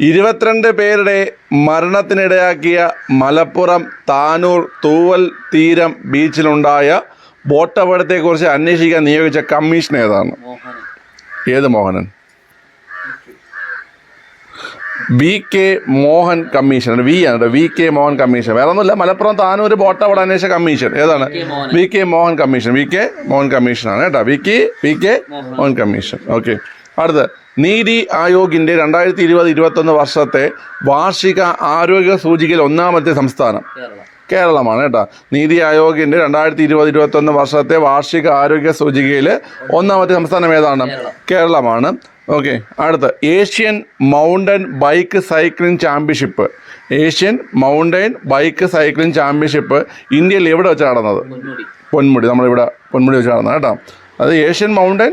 ഇരുപത്തിരണ്ട് പേരുടെ മരണത്തിനിടയാക്കിയ മലപ്പുറം താനൂർ തൂവൽ തീരം ബീച്ചിലുണ്ടായ ബോട്ട് അപകടത്തെക്കുറിച്ച് അന്വേഷിക്കാൻ നിയോഗിച്ച കമ്മീഷൻ ഏതാണ്? ഏത് Mohanan? V K Mohan commission. V ആണ് വി കെ മോഹൻ കമ്മീഷൻ. വേറെ ഒന്നുമില്ല. മലപ്പുറം താനൂർ ബോട്ട് അന്വേഷണ കമ്മീഷൻ. ഏതാണ്. V K Mohan. Commission. V K Mohan commission ആണ് കേട്ടോ. V K V K Mohan commission. Okay. അടുത്ത്. നീതി ആയോഗിന്റെ രണ്ടായിരത്തി ഇരുപത് ഇരുപത്തൊന്ന് വർഷത്തെ വാർഷിക ആരോഗ്യ സൂചികയിൽ ഒന്നാമത്തെ സംസ്ഥാനം. കേരളം. കേരളമാണ് കേട്ടോ. നീതി ആയോഗിന്റെ രണ്ടായിരത്തി ഇരുപത് ഇരുപത്തൊന്ന് വർഷത്തെ വാർഷിക ആരോഗ്യ സൂചികയിൽ ഒന്നാമത്തെ സംസ്ഥാനം ഏതാണ്? കേരളമാണ്. ഓക്കെ അടുത്ത. Asian mountain bike cycling championship. Asian mountain bike cycling championship ഇന്ത്യയിൽ എവിടെ വെച്ച് നടന്നത്? പൊന്മുടി. നമ്മളിവിടെ പൊന്മുടി വെച്ച് നടന്നത് കേട്ടോ. അത് Asian mountain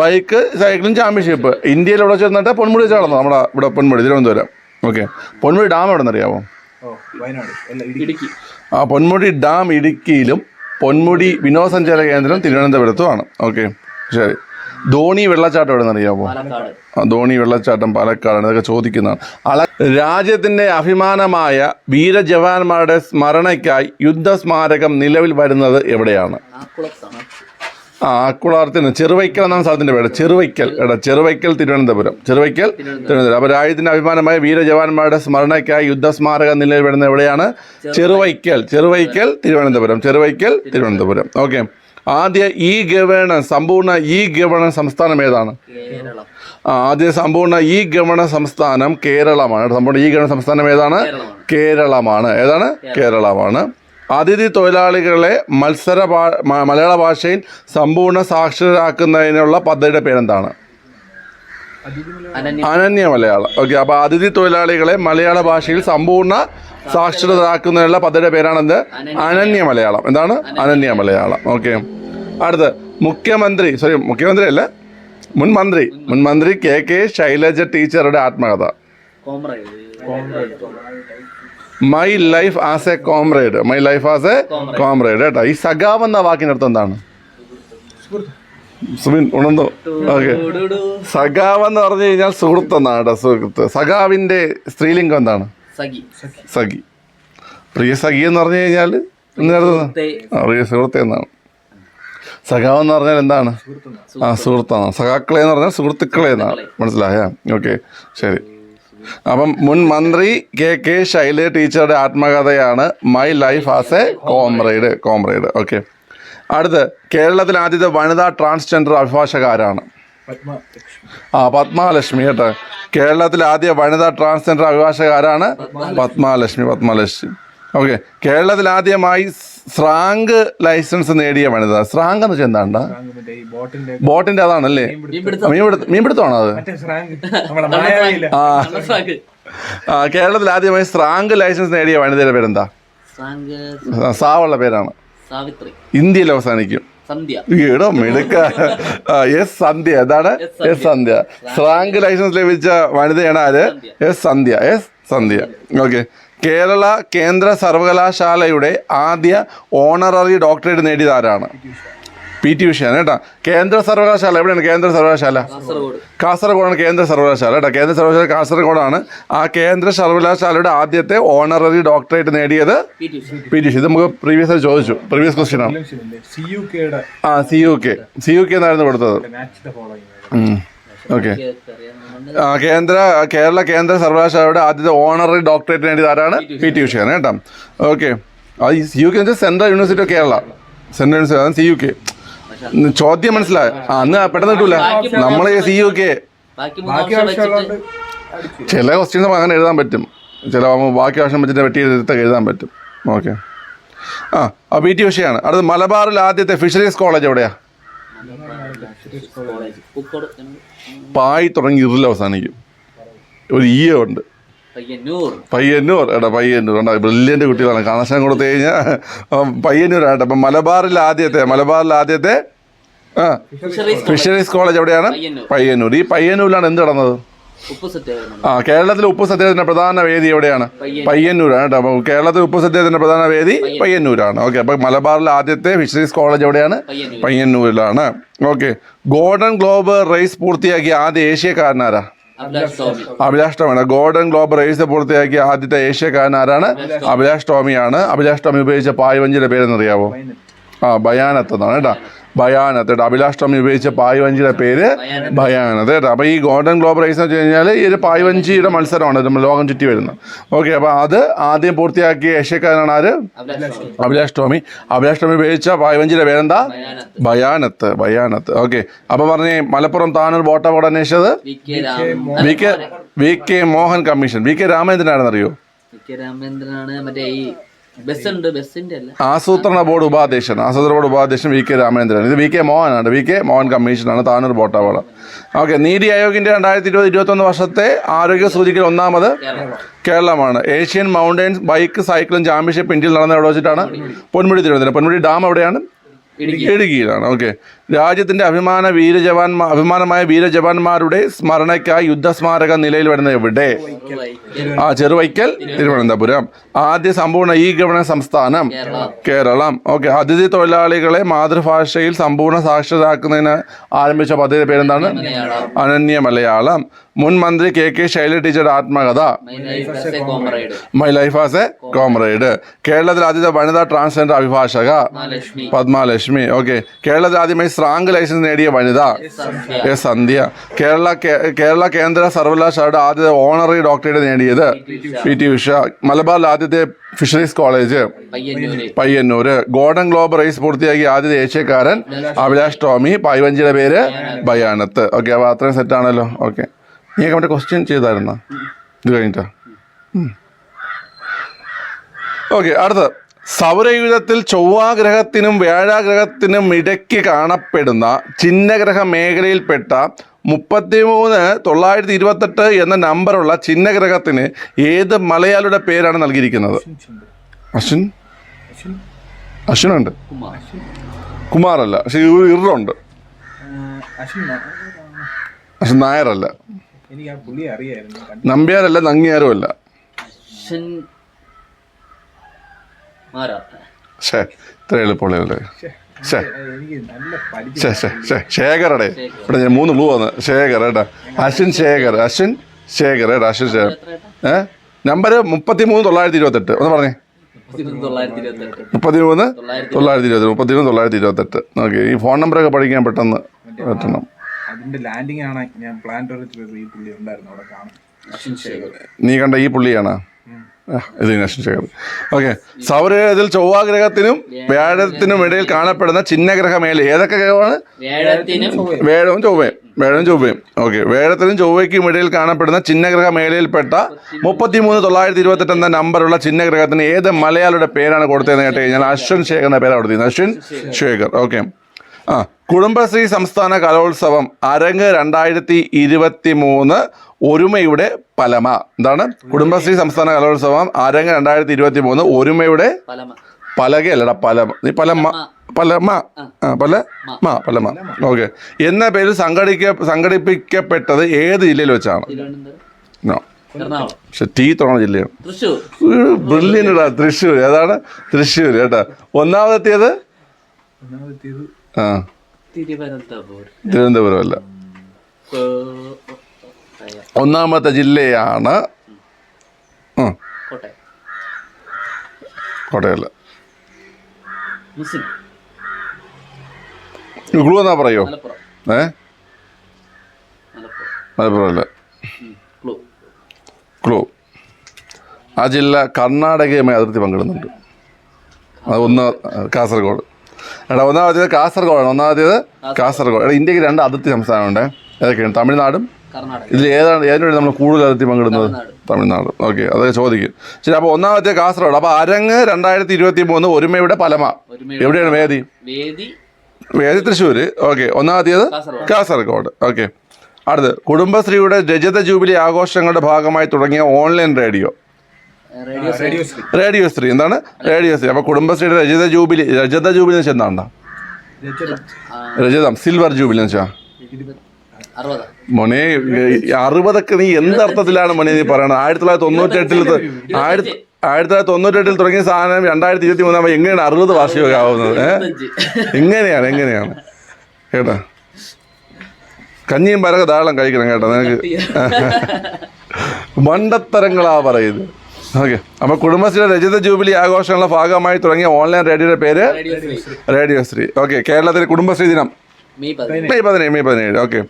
bike cycling championship. ഇന്ത്യയിൽ എവിടെ വെച്ച് നടന്നിട്ട് പൊന്മുടി വെച്ച് നടന്നു നമ്മുടെ ഇവിടെ പൊന്മുടി തിരുവനന്തപുരം. ഓക്കെ പൊന്മുടി ഡാം എവിടെ നിന്നറിയാമോ ഓ വയനാട്. അല്ല ഇടുക്കി. ഇടുക്കി. ആ പൊന്മുടി ഡാം ഇടുക്കിയിലും പൊന്മുടി വിനോദസഞ്ചാര കേന്ദ്രം തിരുവനന്തപുരത്തുമാണ്. ഓക്കെ ശരി. ധോണി വെള്ളച്ചാട്ടം എവിടെ നിന്നറിയാമോ പാലക്കാട്. ആ, ധോണി വെള്ളച്ചാട്ടം പാലക്കാടാണ്. ഇതൊക്കെ ചോദിക്കുന്നതാണ്. അള രാജ്യത്തിന്റെ അഭിമാനമായ വീരജവാന്മാരുടെ സ്മരണയ്ക്കായി യുദ്ധ സ്മാരകം നിലവിൽ വരുന്നത് എവിടെയാണ്? ആ ആക്കുളാർത്തിന് ചെറുവൈക്കൽ എന്നാണ് സ്ഥലത്തിന്റെ പേര്. ചെറുവൈക്കൽ. എടാ ചെറുവൈക്കൽ തിരുവനന്തപുരം. ചെറുവൈക്കൽ തിരുവനന്തപുരം. അപ്പോൾ രാജ്യത്തിന്റെ അഭിമാനമായ വീരജവാന്മാരുടെ സ്മരണയ്ക്കായി യുദ്ധസ്മാരക നിലയിൽ വരുന്ന എവിടെയാണ്? ചെറുവൈക്കൽ. ചെറുവൈക്കൽ. തിരുവനന്തപുരം. ചെറുവൈക്കൽ തിരുവനന്തപുരം. ഓക്കെ. ആദ്യ ഇ ഗവേണൻസ് സമ്പൂർണ ഇ ഗവേണൻസ് സംസ്ഥാനം ഏതാണ്? ആദ്യ സമ്പൂർണ ഇ ഗവണ സംസ്ഥാനം കേരളമാണ്. സമ്പൂർണ ഇ ഗവണ സംസ്ഥാനം ഏതാണ്. കേരളമാണ്. ഏതാണ്? കേരളമാണ്. അതിഥി തൊഴിലാളികളെ മത്സര മലയാള ഭാഷയിൽ സമ്പൂർണ സാക്ഷരരാക്കുന്നതിനുള്ള പദ്ധതിയുടെ പേരെന്താണ്? അനന്യ. മലയാളം. ഓക്കെ അപ്പോൾ അതിഥി തൊഴിലാളികളെ മലയാള ഭാഷയിൽ സമ്പൂർണ സാക്ഷരരാക്കുന്നതിനുള്ള പദ്ധതിയുടെ പേരാണെന്ത്? അനന്യ മലയാളം. എന്താണ്? അനന്യ. മലയാളം. ഓക്കെ. അടുത്ത് മുഖ്യമന്ത്രി സോറി മുഖ്യമന്ത്രി അല്ല മുൻ മന്ത്രി മുൻ മന്ത്രി കെ കെ ശൈലജ ടീച്ചറുടെ ആത്മകഥ. My life as a comrade my life as a comrade കേട്ടോ. ഈ സഖാവ് എന്ന വാക്കിന്റെ അർത്ഥം എന്താണ്? സുബിൻ ഉണന്തോ ഓക്കെ. സഖാവ് എന്ന് പറഞ്ഞു കഴിഞ്ഞാൽ സുഹൃത്ത് എന്നാണ് കേട്ടോ സുഹൃത്ത്. സഖാവിന്റെ സ്ത്രീലിംഗം എന്താണ്? സഖി. പ്രിയ സഖി എന്ന് പറഞ്ഞു കഴിഞ്ഞാൽ പ്രിയ സുഹൃത്ത്. എന്നാണ്. സഖാവ് എന്ന് പറഞ്ഞാൽ എന്താണ്? ആ സുഹൃത്താണ്. സഖാക്കളെ എന്ന് പറഞ്ഞാൽ സുഹൃത്തുക്കളെ എന്നാണ്. മനസ്സിലായ? ഓക്കെ ശരി. അപ്പം മുൻ മന്ത്രി കെ കെ ശൈല ടീച്ചറുടെ ആത്മകഥയാണ് my life as a comrade comrade okay അടുത്ത് കേരളത്തിൽ ആദ്യത്തെ വനിതാ ട്രാൻസ്ജെൻഡർ അഭിഭാഷക ആരാണ് പത്മ ആ പത്മാലക്ഷ്മി കേട്ടോ. കേരളത്തിൽ ആദ്യ വനിതാ ട്രാൻസ്ജെൻഡർ അഭിഭാഷക ആരാണ് പത്മാലക്ഷ്മി പത്മാലക്ഷ്മി. ഓക്കെ കേരളത്തിൽ ആദ്യമായി സ്രാങ്ക് ലൈസൻസ് നേടിയ വനിത. സ്രാങ്ക് എന്ന് വെച്ചാൽ എന്താണ്ടാ? ബോട്ടിന്റെ അതാണല്ലേ? മീൻപിടുത്തം. മീൻപിടുത്തമാണോ അത്? മറ്റേ സ്രാങ്ക്. നമ്മളെ മായാവിയില്ല ആ. കേരളത്തിൽ ആദ്യമായി സ്രാങ്ക് ലൈസൻസ് നേടിയ വനിതയുടെ പേരെന്താ? സാവുള്ള പേരാണ്. സാവിത്രി. ഇന്ത്യയിൽ അവസാനിക്കും. സന്ധ്യ. ഈടോ മിടുക്ക. എസ് സന്ധ്യ. എന്താണ്? എസ് സന്ധ്യ. സ്രാങ്ക്. ലൈസൻസ് ലഭിച്ച വനിതയാണ് ആര്? S Sandhya. S Sandhya. Okay. Kerala കേന്ദ്ര സർവകലാശാലയുടെ ആദ്യ ഓണററി ഡോക്ടറേറ്റ് നേടിയത് ആരാണ് പി ടി ഉഷയാണ് കേട്ടോ. കേന്ദ്ര സർവകലാശാല എവിടെയാണ് കേന്ദ്ര സർവകലാശാല? കാസർഗോഡ്. കാസർഗോഡാണ് കേന്ദ്ര സർവകലാശാല കേട്ടോ. കേന്ദ്ര സർവകലാശാല കാസർഗോഡാണ്. ആ കേന്ദ്ര സർവകലാശാലയുടെ ആദ്യത്തെ ഓണററി ഡോക്ടറേറ്റ് നേടിയത് പി ടി ഉഷ. ഇത് നമുക്ക് പ്രീവിയസ് ആയി ചോദിച്ചു. പ്രീവിയസ് ക്വസ്റ്റ്യൻ ആണ്. ആ C U K C U K എന്നായിരുന്നു കൊടുത്തത്. ഓക്കെ കേന്ദ്ര കേരള കേന്ദ്ര സർവകലാശാലയുടെ ആദ്യത്തെ ഓണററി ഡോക്ടറേറ്റ് നേടിയത് ആരാണ്? പി ടി ഉഷയാണ്. കേട്ടോ. ഓക്കെ. അത് സി യു കെ എന്ന് വെച്ചാൽ central university of Kerala. Central university അതാണ് സി യു കെ. ചോദ്യം മനസ്സിലായോ. അന്ന് പെട്ടെന്ന് കിട്ടൂല. നമ്മൾ സി യു കെ. ചില ക്വസ്റ്റ്യൻസ് അങ്ങനെ എഴുതാൻ പറ്റും. ചില ബാക്കി ഭാഷ വെച്ചിട്ട് വെട്ടി എടുത്തൊക്കെ എഴുതാൻ പറ്റും. ഓക്കെ. ആ ആ പി ടി ഉഷയാണ്. അടുത്ത് മലബാറിൽ ആദ്യത്തെ ഫിഷറീസ് കോളേജ് എവിടെയാ? കോളേജ് പൂക്കോട് പായി തുടങ്ങി ഇരുളിൽ അവസാനിക്കും. ഒരു ഈ ഉണ്ട്. പയ്യന്നൂർ. എടാ പയ്യന്നൂർ. ഉണ്ടാ ബ്രില്യന്റ് കുട്ടികളാണ്. കണക്ഷൻ കൊടുത്തു കഴിഞ്ഞാൽ പയ്യന്നൂർ ആട്ടെ. അപ്പം മലബാറിൽ ആദ്യത്തെ മലബാറിൽ ആദ്യത്തെ ആ ഫിഷറീസ് കോളേജ്. എവിടെയാണ്? പയ്യന്നൂർ. ഈ പയ്യന്നൂരിലാണ് എന്ത് സത്യാഗ്രഹം ആ കേരളത്തിലെ ഉപ്പ് സത്യാഗ്രഹത്തിന്റെ പ്രധാന വേദി എവിടെയാണ്? പയ്യന്നൂരാണ് കേട്ടോ. അപ്പോൾ കേരളത്തിലെ ഉപ്പ് സത്യാഗ്രഹത്തിന്റെ പ്രധാന വേദി പയ്യന്നൂരാണ്. ഓക്കെ അപ്പോൾ മലബാറിലെ ആദ്യത്തെ ഫിഷറീസ് കോളേജ് എവിടെയാണ്? പയ്യന്നൂരിലാണ്. ഓക്കെ ഗോൾഡൻ ഗ്ലോബ് റേസ് പൂർത്തിയാക്കിയ ആദ്യ ഏഷ്യക്കാരനാരാ അഭിലാഷ് ടോമി. ടോമിയാണ് ഗോൾഡൻ ഗ്ലോബ് റേസ് പൂർത്തിയാക്കിയ ആദ്യത്തെ ഏഷ്യക്കാരൻ ആരാണ്? അഭിലാഷ് ടോമിയാണ്. അഭിലാഷ് ടോമി ഉപയോഗിച്ച പായ്വഞ്ചിയുടെ പേരെന്നറിയാവോ ആ ഭയാനത്ത് എന്നാണ് കേട്ടോ. ഭയാനത്ത് കേട്ടോ അഭിലാഷ് ടോമി ഉപയോഗിച്ച പായ്വഞ്ചിയുടെ പേര് ഭയാനത്ത് കേട്ടോ. അപ്പോൾ ഈ ഗോൾഡൻ ഗ്ലോബ് റേസ് എന്ന് വെച്ച് കഴിഞ്ഞാൽ ഈ ഒരു പായ്വഞ്ചിയുടെ മത്സരമാണ് നമ്മൾ ലോകം ചുറ്റി വരുന്നത്. ഓക്കെ അപ്പോൾ അത് ആദ്യം പൂർത്തിയാക്കിയ ഏഷ്യക്കാരനാണ് ആര്? അഭിലാഷ് ടോമി. അഭിലാഷ് ടോമി. ഉപയോഗിച്ച പായ്വഞ്ചിയുടെ പേരെന്താ? ഭയാനത്ത് ഭയാനത്ത് ഓക്കെ അപ്പോൾ പറഞ്ഞേ മലപ്പുറം താനൂർ ബോട്ട അന്വേഷിച്ചത്? V K V K V K Mohan commission. V K രാമേന്ദ്രനാണെന്നറിയോ V K രാമേന്ദ്രനാണ് മറ്റേ ഈ ആസൂത്രണ ബോർഡ് ഉപാധ്യക്ഷൻ ആസൂത്രണ ബോർഡ് ഉപാധ്യക്ഷൻ വി കെ രാമേന്ദ്രൻ ഇത് വി കെ മോഹനാണ് വി കെ മോഹൻ കമ്മീഷനാണ് താനൂർ ബോട്ടാവള. ഓക്കെ നീതി ആയോഗിന്റെ രണ്ടായിരത്തി ഇരുപത് ഇരുപത്തൊന്ന് വർഷത്തെ ആരോഗ്യ സൂചികയിൽ ഒന്നാമത് കേരളമാണ്. Asian mountain bike cycling championship ഇന്ത്യയിൽ നടന്ന എവിടെ വെച്ചിട്ടാണ്? പൊന്മുടി തിരുവനന്തപുരം. പൊന്മുടി ഡാം എവിടെയാണ്? ഇടുക്കി. ഇടുക്കിയിലാണ്. ഓക്കെ. രാജ്യത്തിന്റെ അഭിമാന വീരജവാന്മാർ അഭിമാനമായ വീരജവാന്മാരുടെ സ്മരണയ്ക്കായി യുദ്ധസ്മാരക നിലയിൽ വരുന്ന എവിടെ? ആ ചെറുവൈക്കൽ തിരുവനന്തപുരം. ആദ്യ സമ്പൂർണ ഈ ഗവണ സംസ്ഥാനം കേരളം. ഓക്കെ അതിഥി തൊഴിലാളികളെ മാതൃഭാഷയിൽ സമ്പൂർണ സാക്ഷരരാക്കുന്നതിന് ആരംഭിച്ച പദ്ധതി പേരെന്താണ്? അനന്യ മലയാളം. മുൻ മന്ത്രി കെ കെ ശൈല ടീച്ചറുടെ ആത്മകഥ. My life as a comrade കേരളത്തിൽ ആദ്യത്തെ വനിതാ ട്രാൻസ്ജെൻഡർ അഭിഭാഷക. പത്മാലക്ഷ്മി. ഓക്കെ കേരളത്തിൽ ആദ്യമായി സ്രാങ്ക് ലൈസൻസ് നേടിയ വനിത. എസ് സന്ധ്യ കേരള കേരള കേന്ദ്ര സർവകലാശാലയുടെ ആദ്യത്തെ ഓണറി ഡോക്ടറേറ്റ് നേടിയത് പി ടി ഉഷ. മലബാറിൽ ആദ്യത്തെ fisheries college Payyanur. Payyanur. Golden globe race പൂർത്തിയാക്കിയ ആദ്യത്തെ ഏഷ്യക്കാരൻ അഭിലാഷ് ടോമി പായ്വഞ്ചിയുടെ പേര് ബയാനത്ത്. ഓക്കെ അപ്പോൾ അത്രയും സെറ്റാണല്ലോ ഓക്കെ നീ മറ്റേ ക്വസ്റ്റ്യൻ ചെയ്തായിരുന്നോ? ഇത് കഴിഞ്ഞിട്ടാ? ഓക്കെ അടുത്തത്. സൗരയൂഥത്തിൽ ചൊവ്വാഗ്രഹത്തിനും വ്യാഴാഗ്രഹത്തിനും ഇടയ്ക്ക് കാണപ്പെടുന്ന ചിഹ്നഗ്രഹ മേഖലയിൽപ്പെട്ട മുപ്പത്തിമൂന്ന് തൊള്ളായിരത്തി ഇരുപത്തെട്ട് എന്ന നമ്പറുള്ള ചിഹ്നഗ്രഹത്തിന് ഏത് മലയാളിയുടെ പേരാണ് നൽകിയിരിക്കുന്നത്? അശ്വിൻ അശ്വിനുണ്ട്. കുമാർ. കുമാറല്ല. പക്ഷെ ഇറുണ്ട് അശ്വിൻ നായരല്ല. നമ്പ്യാരല്ല നങ്ങിയാരും ഷേ ഇത്ര എളുപ്പമുള്ളതല്ലേ? ശേഖരടെ. ഇവിടെ ഞാൻ മൂന്ന് ബ്ലൂ വന്ന് ശേഖർ ഏട്ടാ അശ്വിൻ ശേഖർ അശ്വിൻ ശേഖർ ഏട്ടാ അശ്വിൻ ശേഖർ ഏ നമ്പർ മുപ്പത്തി മൂന്ന് തൊള്ളായിരത്തി ഇരുപത്തെട്ട് ഒന്ന് പറഞ്ഞേ. മുപ്പത്തിമൂന്ന് തൊള്ളായിരത്തി ഇരുപത്തെട്ട് മുപ്പത്തി മൂന്ന് തൊള്ളായിരത്തി തൊള്ളായിരത്തി മുപ്പത്തി മൂന്ന് തൊള്ളായിരത്തി ഇരുപത്തെട്ട് ഓക്കെ ഈ ഫോൺ നമ്പറൊക്കെ പഠിക്കാൻ പെട്ടെന്ന് പറ്റണം. അതിന്റെ ലാൻഡിംഗ് ആണ് ഞാൻ പ്ലാൻ ഉണ്ടായിരുന്നു അവിടെ നീ കണ്ട ഈ പുള്ളിയാണ്? ശേഖർ ഓക്കെ സൗരത്തിൽ ചൊവ്വാഗ്രഹത്തിനും വ്യാഴത്തിനും ഇടയിൽ കാണപ്പെടുന്ന ചിഹ്നഗ്രഹ മേലെ ഏതൊക്കെ ഗ്രഹമാണ്? വേഴവും ചൊവ്വയും. വേഴവും ചൊവ്വയും ഓക്കെ വേഴത്തിനും ചൊവ്വയ്ക്കും ഇടയിൽ കാണപ്പെടുന്ന ചിഹ്നഗ്രഹ മേലയിൽപ്പെട്ട മുപ്പത്തിമൂന്ന് തൊള്ളായിരത്തി ഇരുപത്തെട്ട് എന്ന നമ്പറുള്ള ചിഹ്നഗ്രഹത്തിന് ഏത് മലയാളിയുടെ പേരാണ് കൊടുത്തതെന്ന് കേട്ട് കഴിഞ്ഞാൽ അശ്വിൻ ശേഖർ എന്ന പേരാണ് കൊടുത്തത് അശ്വിൻ ശേഖർ. ഓക്കെ ആ കുടുംബശ്രീ സംസ്ഥാന കലോത്സവം അരങ്ങ് രണ്ടായിരത്തി ഇരുപത്തി മൂന്ന് ഒരുമയുടെ പലമ. എന്താണ്? കുടുംബശ്രീ സംസ്ഥാന കലോത്സവം അരങ്ങ് രണ്ടായിരത്തി ഇരുപത്തി മൂന്ന് ഒരുമയുടെ പലകയല്ലടാ പലമ. നീ പലമ പലമ. ആ. പല? മ പലമ. ഓക്കെ. എന്ന പേരിൽ സംഘടിക്ക സംഘടിപ്പിക്കപ്പെട്ടത് ഏത് ജില്ലയിൽ വെച്ചാണ്? പക്ഷെ ടീ തുറന്ന ജില്ലയാണ് ബ്രില്യന്റാ തൃശ്ശൂർ ഏതാണ്? തൃശ്ശൂർ കേട്ടാ. ഒന്നാമതെത്തിയത് ആ. തിരുവനന്തപുരം. തിരുവനന്തപുരം അല്ല ഒന്നാമത്തെ ജില്ലയാണ്. കോട്ടയല്ല. ക്ലൂ എന്നാ പറയോ? ഏ? മലപ്പുറം. അല്ല ക്ലൂ ആ ജില്ല കർണാടകയുമായി അതിർത്തി പങ്കിടുന്നുണ്ട്. അത് ഒന്ന് കാസർഗോഡ്. എടാ ഒന്നാമത്തേത് കാസർഗോഡാണ്. ഒന്നാമത്തേത് കാസർഗോഡ്. എടാ ഇന്ത്യയ്ക്ക് രണ്ട് അതിർത്തി സംസ്ഥാനമുണ്ട് ഏതൊക്കെയാണ്? തമിഴ്നാടും? ഇതിൽ ഏതാണ് ഏതിനുവേണ്ടി നമ്മൾ കൂടുതൽ അതിർത്തി പങ്കിടുന്നത്? തമിഴ്നാട്. ഓക്കെ അതൊക്കെ ചോദിക്കും. ശരി അപ്പോൾ ഒന്നാമത്തെ കാസർഗോഡ്. അപ്പോൾ അരങ്ങ് രണ്ടായിരത്തി ഇരുപത്തി മൂന്ന് ഒരുമയുടെ പലമ എവിടെയാണ് വേദി? വേദി? തൃശ്ശൂർ ഓക്കെ ഒന്നാമത്തേത് കാസർഗോഡ്. കാസർഗോഡ്. ഓക്കെ. അടുത്ത് കുടുംബശ്രീയുടെ രജത ജൂബിലി ആഘോഷങ്ങളുടെ ഭാഗമായി തുടങ്ങിയ ഓൺലൈൻ റേഡിയോ. റേഡിയോ ശ്രീ സ്ത്രീ എന്താണ്? റേഡിയോ സ്ത്രീ അപ്പോൾ കുടുംബശ്രീയുടെ രജത ജൂബിലി രജത ജൂബിലി എന്ന് വെച്ചാൽ എന്താണ്ടാ രജതം സിൽവർ ജൂബിലി എന്ന് വെച്ചാൽ അറുപതാ. മോനെ അറുപതൊക്കെ നീ എന്ത് അർത്ഥത്തിലാണ് മോനെ നീ പറയണത്? ആയിരത്തി തൊള്ളായിരത്തി തൊണ്ണൂറ്റെട്ടിൽ ആയിരത്തി ആയിരത്തി തൊള്ളായിരത്തി തൊണ്ണൂറ്റെട്ടിൽ തുടങ്ങിയ സാധനം രണ്ടായിരത്തി ഇരുപത്തി മൂന്നാകുമ്പോൾ എങ്ങനെയാണ് അറുപത് വാർഷികമൊക്കെ ആവുന്നത്? ഏഹ് എങ്ങനെയാണ് എങ്ങനെയാണ്? കേട്ടാ? കഞ്ഞിയും പരക ധാരാളം കഴിക്കണം കേട്ടോ നിനക്ക്. മണ്ടത്തരങ്ങളാ പറയുന്നത്. ഓക്കെ അപ്പോൾ കുടുംബശ്രീ രജത ജൂബിലി ആഘോഷങ്ങളുടെ ഭാഗമായി തുടങ്ങിയ ഓൺലൈൻ റേഡിയോയുടെ പേര് റേഡിയോ ശ്രീ. ഓക്കെ കേരളത്തിലെ കുടുംബശ്രീ ദിനം. മെയ് പതിനേഴ്. മെയ് പതിനേഴ് ഓക്കെ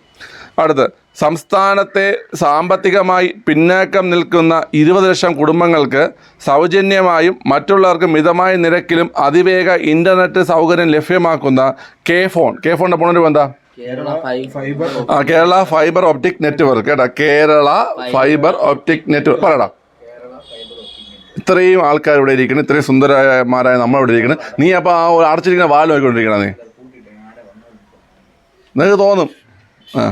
അടുത്ത് സംസ്ഥാനത്തെ സാമ്പത്തികമായി പിന്നാക്കം നിൽക്കുന്ന ഇരുപത് ലക്ഷം കുടുംബങ്ങൾക്ക് സൗജന്യമായും മറ്റുള്ളവർക്ക് മിതമായ നിരക്കിലും അതിവേഗ ഇന്റർനെറ്റ് സൗകര്യം ലഭ്യമാക്കുന്ന കെ ഫോൺ കെ ഫോണിന്റെ പോണൊരു എന്താ? Kerala fibre optic Kerala fibre optic network കേട്ടോ. കേരള ഫൈബർ ഓപ്റ്റിക് നെറ്റ്വർക്ക് പറയടാ. ഇത്രയും ആൾക്കാർ ഇവിടെ ഇരിക്കുന്നു ഇത്രയും സുന്ദരമാരായ നമ്മൾ ഇവിടെ ഇരിക്കുന്നു നീ അപ്പോൾ ആ ഒരു അടച്ചിരിക്കുന്ന വാൽ നോക്കിക്കൊണ്ടിരിക്കണ നീ? നിനക്ക് തോന്നും. ആ.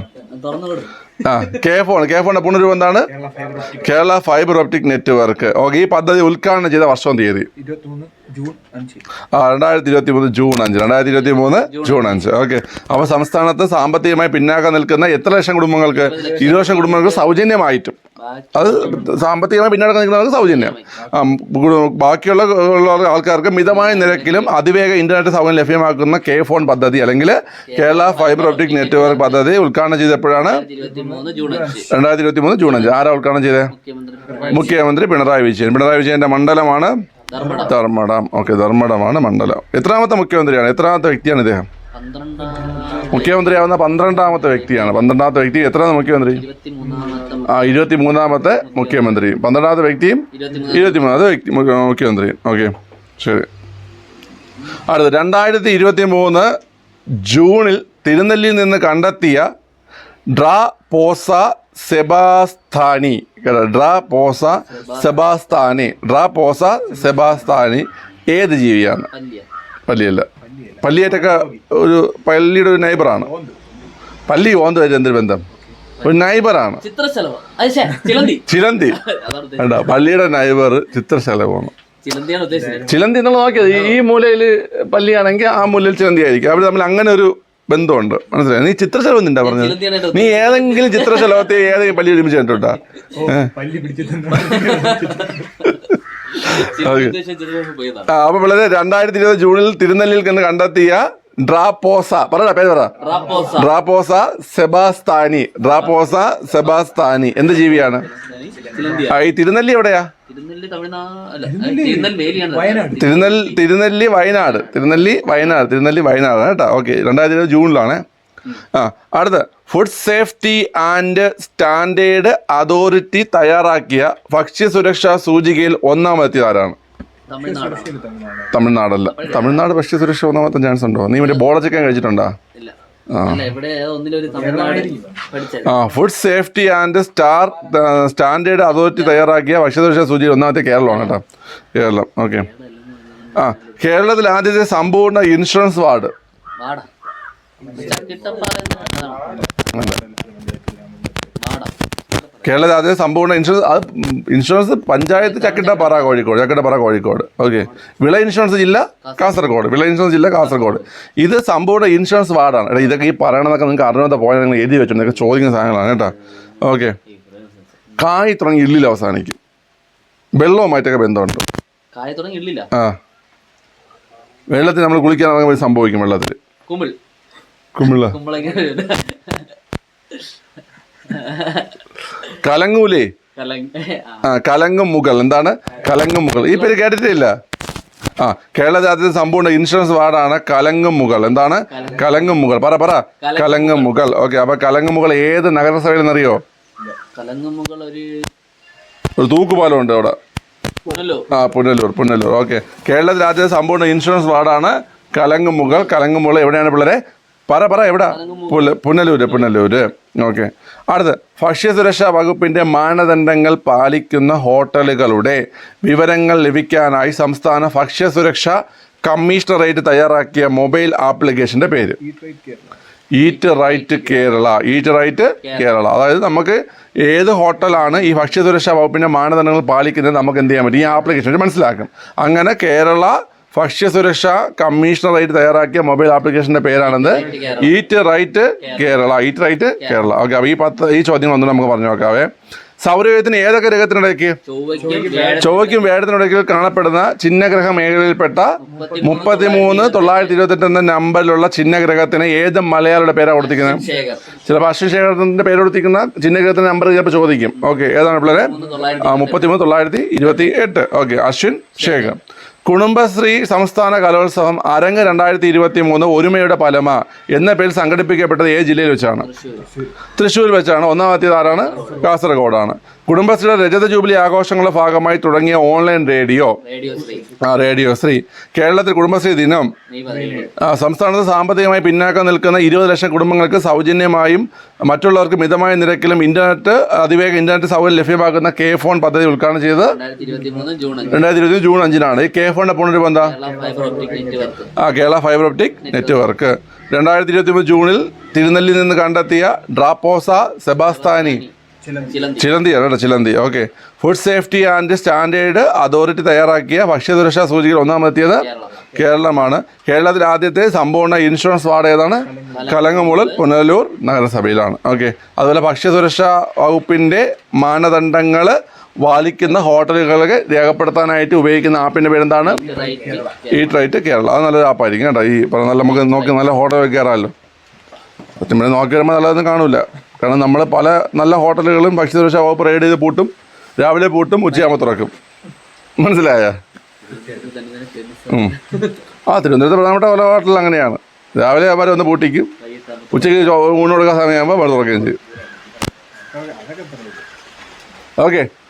ആ കെ ഫോൺ കെ ഫോണിന്റെ പുനരൂപം എന്താണ്? Kerala fibre optic network okay ഈ പദ്ധതി ഉദ്ഘാടനം ചെയ്ത വർഷം തീയതി? ആ രണ്ടായിരത്തി ഇരുപത്തി മൂന്ന് ജൂൺ അഞ്ച് രണ്ടായിരത്തി ഇരുപത്തി മൂന്ന് ജൂൺ അഞ്ച്. ഓക്കെ അപ്പോൾ സംസ്ഥാനത്ത് സാമ്പത്തികമായി പിന്നാക്കം നിൽക്കുന്ന എത്ര ലക്ഷം കുടുംബങ്ങൾക്ക് ഇരുപത് ലക്ഷം കുടുംബങ്ങൾക്ക് സൗജന്യമായിട്ടും അത് സാമ്പത്തികമായി പിന്നടക്കം നിൽക്കുന്നവർക്ക് സൗജന്യം. ബാക്കിയുള്ള ഉള്ള ആൾക്കാർക്ക് മിതമായ നിരക്കിലും അതിവേഗ ഇന്റർനെറ്റ് സൗകര്യം ലഭ്യമാക്കുന്ന കെ ഫോൺ പദ്ധതി അല്ലെങ്കിൽ കേരള ഫൈബർ ഓപ്റ്റിക് നെറ്റ്വർക്ക് പദ്ധതി ഉദ്ഘാടനം ചെയ്തപ്പോഴാണ് രണ്ടായിരത്തി ഇരുപത്തി മൂന്ന് ജൂൺ അഞ്ച്. ആരാ ഉദ്ഘാടനം ചെയ്തത് മുഖ്യമന്ത്രി പിണറായി വിജയൻ. പിണറായി വിജയന്റെ മണ്ഡലമാണ് ധർമ്മടം. ധർമ്മടം. ഓക്കെ ധർമ്മടമാണ് മണ്ഡലം. എത്രാമത്തെ മുഖ്യമന്ത്രിയാണ്? എത്രാമത്തെ വ്യക്തിയാണ് ഇദ്ദേഹം? മുഖ്യമന്ത്രിയാവുന്ന പന്ത്രണ്ടാമത്തെ വ്യക്തിയാണ്. പന്ത്രണ്ടാമത്തെ വ്യക്തി എത്ര മുഖ്യമന്ത്രി? ആ ഇരുപത്തി മൂന്നാമത്തെ മുഖ്യമന്ത്രി. പന്ത്രണ്ടാമത്തെ വ്യക്തിയും ഇരുപത്തി മൂന്ന് മൂന്നാമത്തെ വ്യക്തി മുഖ്യമന്ത്രി. ഓക്കെ ശരി. അടുത്ത് രണ്ടായിരത്തി ഇരുപത്തി മൂന്ന് ജൂണിൽ തിരുനെല്ലിയിൽ നിന്ന് കണ്ടെത്തിയ ഡ്രാ പോസ സെബാസ്ഥാനി കേട്ടോ ഡ്രാ പോസ സെബാസ്ഥാനി ഡ്രാ പോസ സെബാസ്ഥാനി ഏത് ജീവിയാണ്? വലിയല്ല പല്ലിയല്ല. പല്ലിയേറ്റൊക്കെ ഒരു പള്ളിയുടെ ഒരു നൈബറാണ് പള്ളി ഓന്തുമായിട്ട് എന്തൊരു ബന്ധം? ഒരു നൈബറാണ് ചിലന്തി. കണ്ടോ? പള്ളിയുടെ നൈബർ ചിത്രശലഭമാണ്. ചിലന്തി എന്നുള്ള നോക്കിയത് ഈ മൂലയിൽ പള്ളിയാണെങ്കിൽ ആ മൂലയിൽ ചിലന്തി ആയിരിക്കും. അവർ തമ്മിൽ അങ്ങനെ ഒരു ബന്ധമുണ്ട്. മനസ്സിലായി? നീ ചിത്രശലഭം നിന്റെ പറഞ്ഞത്? നീ ഏതെങ്കിലും ചിത്രശലഭത്തെ ഏതെങ്കിലും പള്ളി ഒരുമിച്ച് കണ്ടിട്ടുണ്ടാ? അപ്പൊ പിള്ളേര് രണ്ടായിരത്തി ഇരുപത് ജൂണിൽ തിരുനെല്ലിയിൽ നിന്ന് കണ്ടെത്തിയ ഡ്രാപ്പോസ പറടാ പേര് പറ. ഡ്രാപ്പോസ സെബാസ്താനി. ഡ്രാപ്പോസ സെബാസ്താനി. എന്ത് ജീവിയാണ്? ഈ തിരുനെല്ലി എവിടെയാ? തിരുനെല്ലി തിരുനെല്ലി വയനാട്. തിരുനെല്ലി വയനാട്. തിരുനെല്ലി വയനാട്. കേട്ടോ. ഓക്കെ. രണ്ടായിരത്തി ഇരുപത് ജൂണിലാണ്. ആ അടുത്ത്. Food safety and standard authority തയ്യാറാക്കിയ ഭക്ഷ്യസുരക്ഷാ സൂചികയിൽ ഒന്നാമതെത്തിയത് ആരാണ് തമിഴ്നാടല്ല. തമിഴ്നാട് തമിഴ്നാട് ഭക്ഷ്യസുരക്ഷ ഒന്നാമത്തെ ചാൻസ് ഉണ്ടോ? നീ മറ്റേ ബോള ചിക്കൻ കഴിച്ചിട്ടുണ്ടോ? ആ. Food safety and star standard authority തയ്യാറാക്കിയ ഭക്ഷ്യസുരക്ഷാ സൂചികയിൽ ഒന്നാമത്തെ കേരളമാണ് കേട്ടോ. കേരളം ഓക്കെ. ആ കേരളത്തിൽ ആദ്യത്തെ സമ്പൂർണ ഇൻഷുറൻസ് വാർഡ്. കേരളത്തിൽ അതേ സമ്പൂർണ ഇൻഷുറൻസ് അത് ഇൻഷുറൻസ് പഞ്ചായത്ത് ചക്കിട്ടപ്പാറ കോഴിക്കോട് ചക്കിട്ടപ്പാറ കോഴിക്കോട്. ഓക്കെ വിള ഇൻഷുറൻസ് ജില്ല കാസർഗോഡ് വിള ഇൻഷുറൻസ് ജില്ല കാസർഗോഡ്. ഇത് സമ്പൂർണ ഇൻഷുറൻസ് വാർഡാണ്. എടാ ഇതൊക്കെ ഈ പറയണതൊക്കെ നിങ്ങൾക്ക് അറിഞ്ഞാൽ പോയാൽ നിങ്ങൾ എഴുതി വെച്ചു നിങ്ങൾക്ക് ചോദിക്കുന്ന സാധനങ്ങളാണ് കേട്ടോ. ഓക്കെ കായ് തുടങ്ങി ഇല്ലിൽ അവസാനിക്കും. വെള്ളവുമായിട്ടൊക്കെ ബന്ധമുണ്ട്? ആ. വെള്ളത്തിൽ നമ്മൾ കുളിക്കാൻ ഇറങ്ങുമ്പോൾ സംഭവിക്കും വെള്ളത്തിൽ. കുമ്പളങ്ങ കലങ്ങൂലേ? കലങ്ങ ആ, കലങ്ങും മുകൾ എന്താണ്? കലങ്ങും മുകൾ ഈ പേര് കേട്ടിട്ടില്ല? ആ കേരള രാജ്യത്തെ സമ്പൂർണ ഇൻഷുറൻസ് വാർഡാണ് കലങ്ങും മുകൾ എന്താണ്? കലങ്ങും. മുകൾ പറ പറ. കലങ്ങും മുകൾ ഓക്കെ അപ്പൊ കലങ്ങും മുകൾ ഏത് നഗരസഭയിൽ നിന്നറിയോ കലങ്ങുമുകൾ ഒരു ഒരു തൂക്കുപാലം ഉണ്ട് അവിടെ ആ പുനലൂർ പുനലൂർ. ഓക്കെ. കേരള രാജ്യത്തെ സമ്പൂർണ ഇൻഷുറൻസ് വാർഡാണ് കലങ്ങും മുകൾ കലങ്ങും മുകൾ എവിടെയാണ് പിള്ളേരെ? പറ പറ എവിടാ? പുനലൂര് പുനലൂര്. ഓക്കെ. അടുത്ത് ഭക്ഷ്യസുരക്ഷാ വകുപ്പിന്റെ മാനദണ്ഡങ്ങൾ പാലിക്കുന്ന ഹോട്ടലുകളുടെ വിവരങ്ങൾ ലഭിക്കാനായി സംസ്ഥാന ഭക്ഷ്യസുരക്ഷ കമ്മീഷണറേറ്റ് തയ്യാറാക്കിയ മൊബൈൽ ആപ്ലിക്കേഷന്റെ പേര്. Eat right Kerala eat right Kerala അതായത് നമുക്ക് ഏത് ഹോട്ടലാണ് ഈ ഭക്ഷ്യസുരക്ഷാ വകുപ്പിന്റെ മാനദണ്ഡങ്ങൾ പാലിക്കുന്നത് നമുക്ക് എന്ത് ചെയ്യാൻ പറ്റും? ഈ ആപ്ലിക്കേഷൻ മനസ്സിലാക്കും. അങ്ങനെ കേരള ഭക്ഷ്യസുരക്ഷാ കമ്മീഷണറായിട്ട് തയ്യാറാക്കിയ മൊബൈൽ ആപ്ലിക്കേഷന്റെ പേരാണെന്ന് eat right Kerala eat right Kerala. Okay അപ്പോൾ ഈ പത്ത് ഈ ചോദ്യങ്ങൾ ഒന്നും നമുക്ക് പറഞ്ഞു നോക്കാവേ. സൗരയത്തിന് ഏതൊക്കെ ഗ്രഹത്തിനിടയ്ക്ക് ചൊവ്വയ്ക്കും വേടത്തിനിടയ്ക്ക് കാണപ്പെടുന്ന ചിഹ്നഗ്രഹ മേഖലയിൽപ്പെട്ട മുപ്പത്തിമൂന്ന് തൊള്ളായിരത്തി ഇരുപത്തെട്ട് എന്ന നമ്പറിലുള്ള ചിഹ്നഗ്രഹത്തിന് ഏത് മലയാളിയുടെ പേരാണ് കൊടുത്തിരിക്കുന്നത്? ചിലപ്പോൾ അശ്വശേഖരത്തിന്റെ പേര് കൊടുത്തിരിക്കുന്ന ചിഹ്നഗ്രഹത്തിന്റെ നമ്പർ ചിലപ്പോൾ ചോദിക്കും. ഓക്കെ ഏതാണ് പിള്ളേരെ? മൂന്ന് തൊള്ളായിരത്തി മുപ്പത്തിമൂന്ന് തൊള്ളായിരത്തി ഇരുപത്തി എട്ട് ഓക്കെ അശ്വിൻ ശേഖർ. കുടുംബശ്രീ സംസ്ഥാന കലോത്സവം അരങ്ങ് രണ്ടായിരത്തി ഇരുപത്തി മൂന്ന് ഒരുമയുടെ പലമ എന്ന പേരിൽ സംഘടിപ്പിക്കപ്പെട്ടത് ഏത് ജില്ലയിൽ വെച്ചാണ്. തൃശ്ശൂർ വെച്ചാണ്. ഒന്നാമത്തേത് ആരാണ് കാസർഗോഡാണ്. കുടുംബശ്രീയുടെ രജത ജൂബിലി ആഘോഷങ്ങളുടെ ഭാഗമായി തുടങ്ങിയ ഓൺലൈൻ റേഡിയോ. ആ റേഡിയോ ശ്രീ. കേരളത്തിൽ കുടുംബശ്രീ ദിനം. സംസ്ഥാനത്ത് സാമ്പത്തികമായി പിന്നാക്കം നിൽക്കുന്ന ഇരുപത് ലക്ഷം കുടുംബങ്ങൾക്ക് സൗജന്യമായും മറ്റുള്ളവർക്ക് മിതമായ നിരക്കിലും ഇന്റർനെറ്റ് അതിവേഗ ഇന്റർനെറ്റ് സൗകര്യം ലഭ്യമാക്കുന്ന കെ ഫോൺ പദ്ധതി ഉദ്ഘാടനം ചെയ്തത് രണ്ടായിരത്തി ഇരുപത്തി ജൂൺ അഞ്ചിനാണ്. ഈ കെ ഫോണിന്റെ എന്താ ഓപ്റ്റിക് നെറ്റ്വർക്ക് ആ കേരള ഫൈബർ ഒപ്റ്റിക് നെറ്റ്വർക്ക് രണ്ടായിരത്തി ഇരുപത്തി മൂന്ന് ജൂണിൽ തിരുനെല്ലിൽ നിന്ന് കണ്ടെത്തിയ ഡ്രാപ്പോസ സെബാസ്താനി. ചിലന്തി. ചിലന്തിയാണ് കേട്ടോ ചിലന്തി. Okay food safety and standard authority തയ്യാറാക്കിയ ഭക്ഷ്യസുരക്ഷാ സൂചികയിൽ ഒന്നാമെത്തിയത് കേരളം കേരളമാണ്. കേരളത്തിൽ ആദ്യത്തെ സമ്പൂർണ ഇൻഷുറൻസ് വാർഡ് ഏതാണ്? കലങ്ങമുളൽ. പുനലൂർ നഗരസഭയിലാണ്. ഓക്കെ അതുപോലെ ഭക്ഷ്യസുരക്ഷാ വകുപ്പിന്റെ മാനദണ്ഡങ്ങൾ വാലിക്കുന്ന ഹോട്ടലുകളെ രേഖപ്പെടുത്താനായിട്ട് ഉപയോഗിക്കുന്ന ആപ്പിന്റെ പേരെന്താണ്? ഈ ഈറ്റ് റൈറ്റ് കേരള. അത് നല്ലൊരു ആപ്പായിരിക്കും കേട്ടോ. ഈ പറഞ്ഞ നല്ല നമുക്ക് നോക്കി നല്ല ഹോട്ടലൊക്കെ കയറാമല്ലോ. സത്യം പറഞ്ഞാൽ നോക്കി വരുമ്പോൾ നല്ലതൊന്നും കാണൂല. കാരണം നമ്മൾ പല നല്ല ഹോട്ടലുകളും ഭക്ഷ്യസുരക്ഷാ വകുപ്പ് റെയ്ഡ് ചെയ്ത് പൂട്ടും രാവിലെ പൂട്ടും ഉച്ചയാകുമ്പോൾ തുറക്കും. മനസ്സിലായ? ആ തിരുവനന്തപുരത്ത് പ്രധാനപ്പെട്ട പല ഹോട്ടലിൽ അങ്ങനെയാണ്. രാവിലെ അവർ ഒന്ന് പൂട്ടിക്കും. ഉച്ചയ്ക്ക് ഊണ് കൊടുക്കാൻ സമയമാകുമ്പോൾ അവർ തുറക്കുകയും ചെയ്യും. ഓക്കെ.